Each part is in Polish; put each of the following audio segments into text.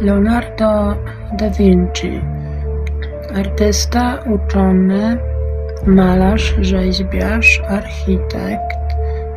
Leonardo da Vinci artysta, uczony, malarz, rzeźbiarz, architekt,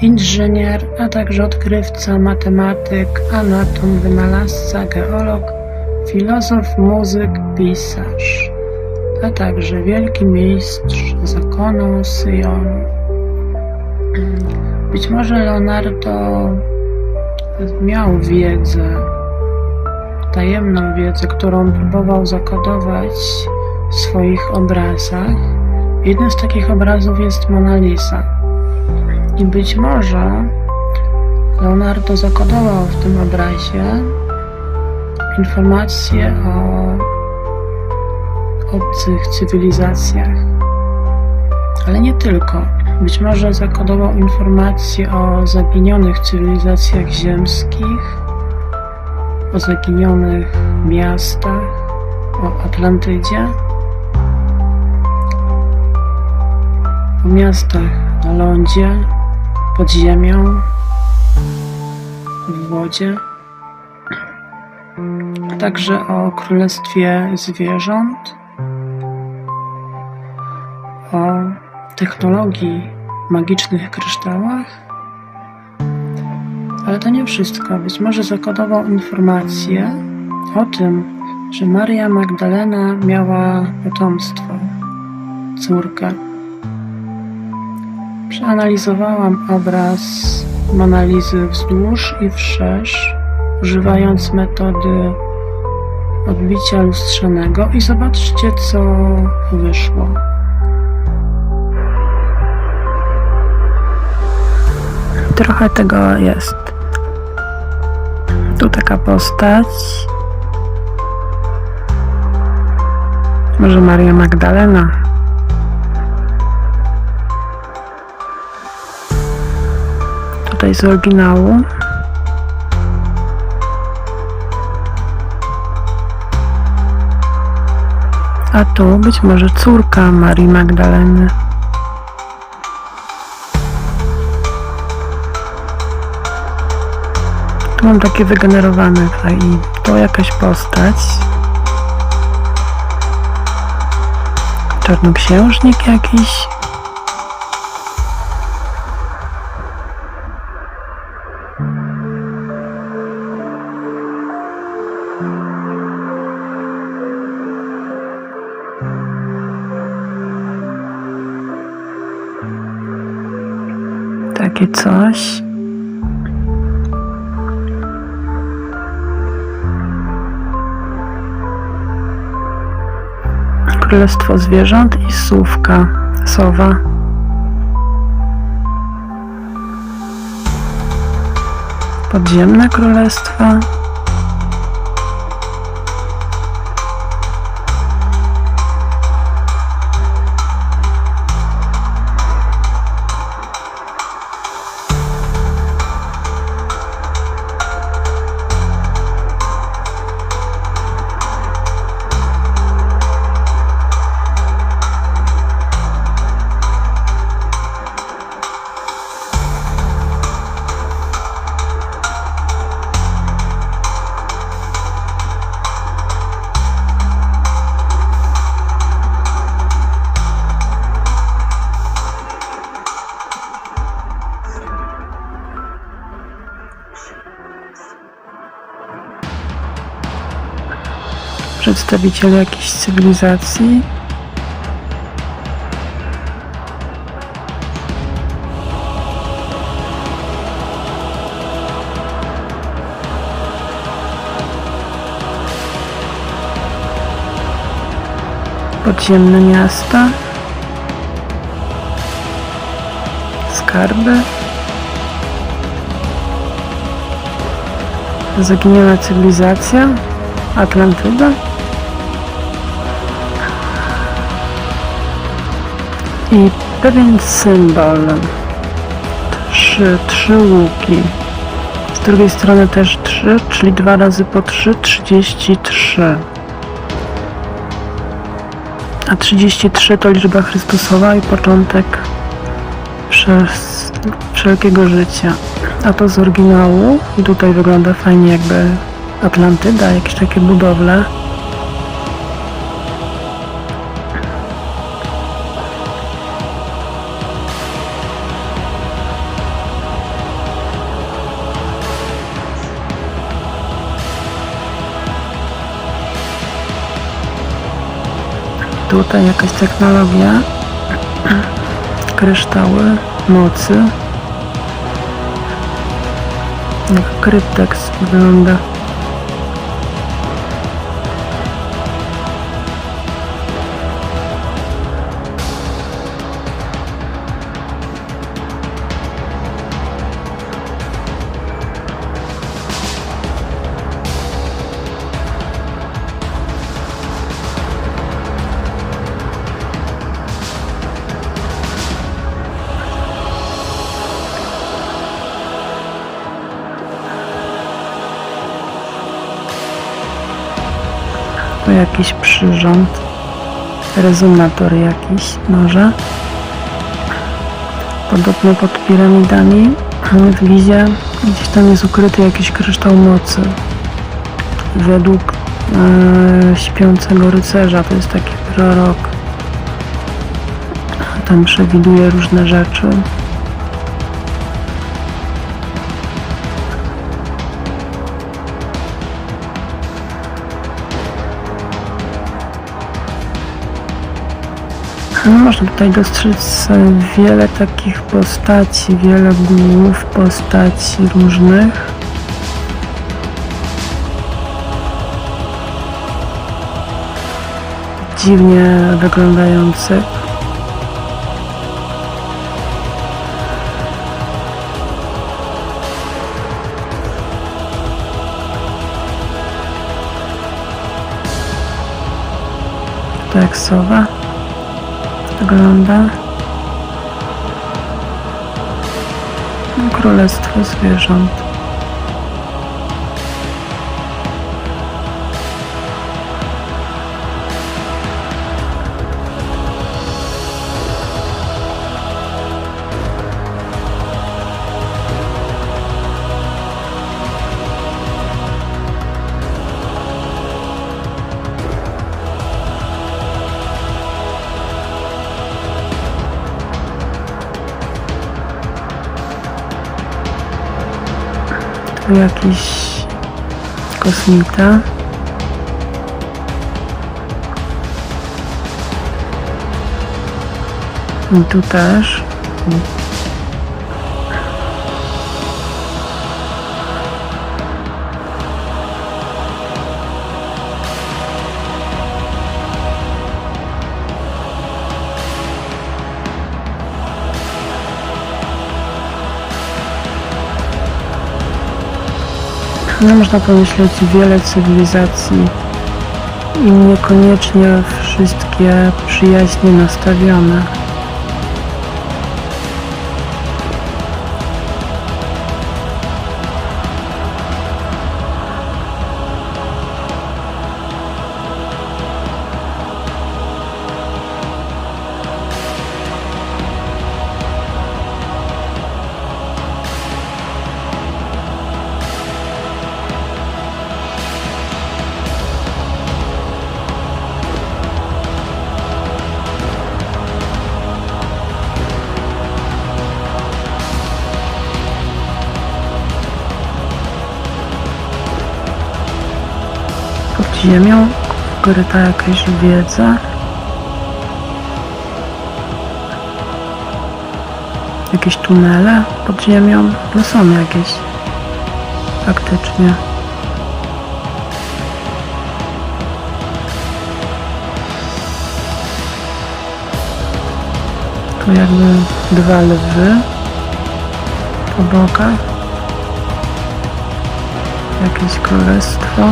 inżynier, a także odkrywca, matematyk, anatom, wynalazca, geolog, filozof, muzyk, pisarz, a także wielki mistrz zakonu Syjonu. Być może Leonardo miał wiedzę, tajemną wiedzę, którą próbował zakodować w swoich obrazach. Jednym z takich obrazów jest Mona Lisa. I być może Leonardo zakodował w tym obrazie informacje o obcych cywilizacjach. Ale nie tylko. Być może zakodował informacje o zaginionych cywilizacjach ziemskich, o zaginionych miastach, o Atlantydzie, o miastach na lądzie, pod ziemią, w wodzie, a także o królestwie zwierząt, o technologii magicznych kryształach. Ale to nie wszystko. Być może zakodował informację o tym, że Maria Magdalena miała potomstwo, córkę. Przeanalizowałam obraz Monalizy wzdłuż i wszerz, używając metody odbicia lustrzanego i zobaczcie, co wyszło. Trochę tego jest. Tu taka postać. Może Maria Magdalena. Tutaj z oryginału. A tu być może córka Marii Magdaleny. Mam takie wygenerowane i to jakaś postać. Czarnoksiężnik jakiś. Takie coś. Królestwo Zwierząt i Sówka, sowa. Podziemne królestwa. Przedstawiciel jakiejś cywilizacji. Podziemne miasta. Skarby. Zaginiona cywilizacja. Atlantyda. I pewien symbol. Trzy, trzy łuki. Z drugiej strony też trzy, czyli dwa razy po trzy, trzydzieści trzy. A 33 to liczba Chrystusowa i początek przez wszelkiego życia. A to z oryginału i tutaj wygląda fajnie jakby Atlantyda, jakieś takie budowle. Tutaj jakaś technologia. Kryształy mocy. Jak kryptex wygląda. Jakiś przyrząd. Rezonator jakiś może. Podobno pod piramidami w Gizie gdzieś tam jest ukryty jakiś kryształ mocy. Według e, śpiącego rycerza to jest taki prorok. Tam przewiduje różne rzeczy. Można tutaj dostrzec e, wiele takich postaci, wiele głów postaci różnych. Dziwnie wyglądających. To jak sowa wygląda. No, Królestwo zwierząt. Tu jakiś kosmita. I tu też. No można pomyśleć wiele cywilizacji i niekoniecznie wszystkie przyjaźnie nastawione. Ziemią ukryta jakaś wiedza. Jakieś tunele pod ziemią? No są jakieś. Faktycznie. Tu jakby dwa lwy po bokach. Jakieś królestwo.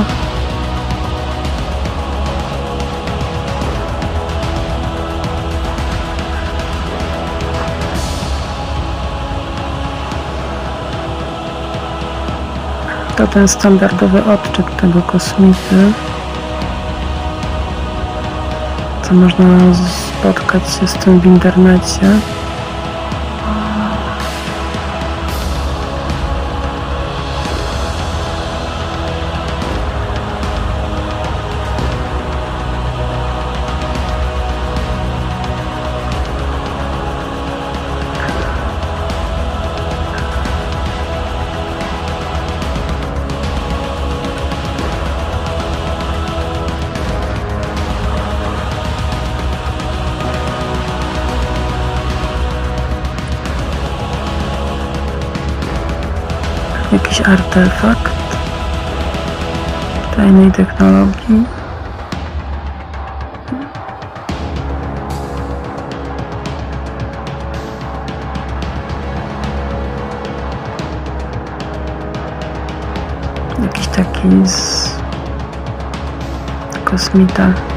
To ten standardowy odczyt tego kosmity. Co można spotkać się z tym w internecie. Artefakt tajnej technologii. Jakiś taki z kosmita.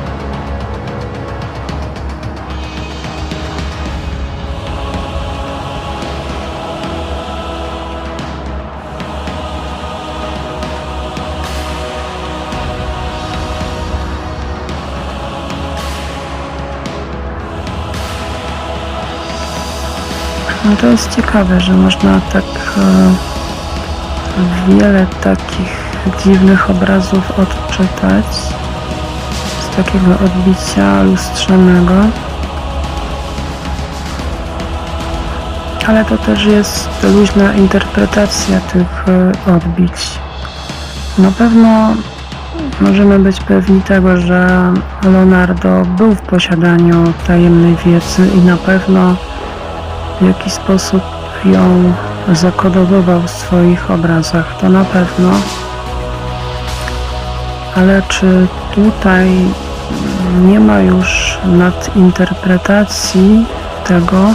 No to jest ciekawe, że można tak e, wiele takich dziwnych obrazów odczytać z takiego odbicia lustrzanego. Ale to też jest luźna interpretacja tych e, odbić. Na pewno możemy być pewni tego, że Leonardo był w posiadaniu tajemnej wiedzy i na pewno w jakiś sposób ją zakodowywał w swoich obrazach, to na pewno. Ale czy tutaj nie ma już nadinterpretacji tego,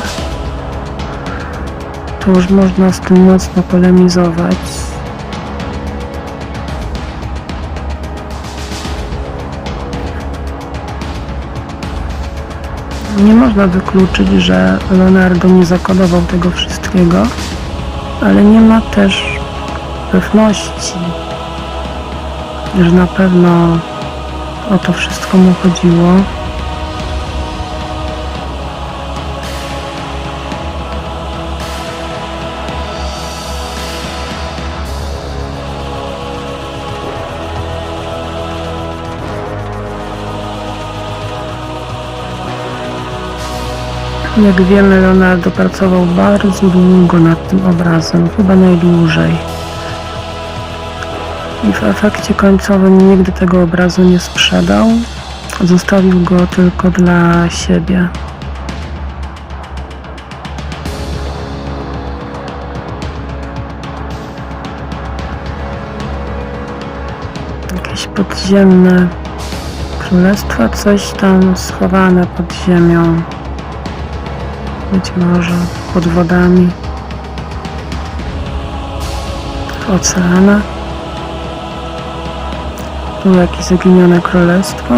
to już można z tym mocno polemizować. Nie można wykluczyć, że Leonardo nie zakodował tego wszystkiego, ale nie ma też pewności, że na pewno o to wszystko mu chodziło. Jak wiemy, Leonardo pracował bardzo długo nad tym obrazem, chyba najdłużej. I w efekcie końcowym nigdy tego obrazu nie sprzedał. Zostawił go tylko dla siebie. Jakieś podziemne królestwa, coś tam schowane pod ziemią. Być może pod wodami, w. Tu jakieś zaginione królestwo.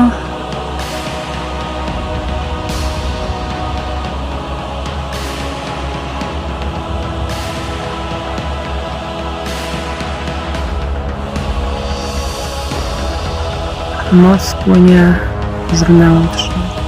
Moc płynie z wnętrza.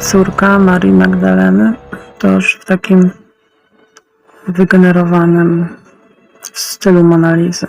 Córka Marii Magdaleny to już w takim wygenerowanym stylu Monalizy.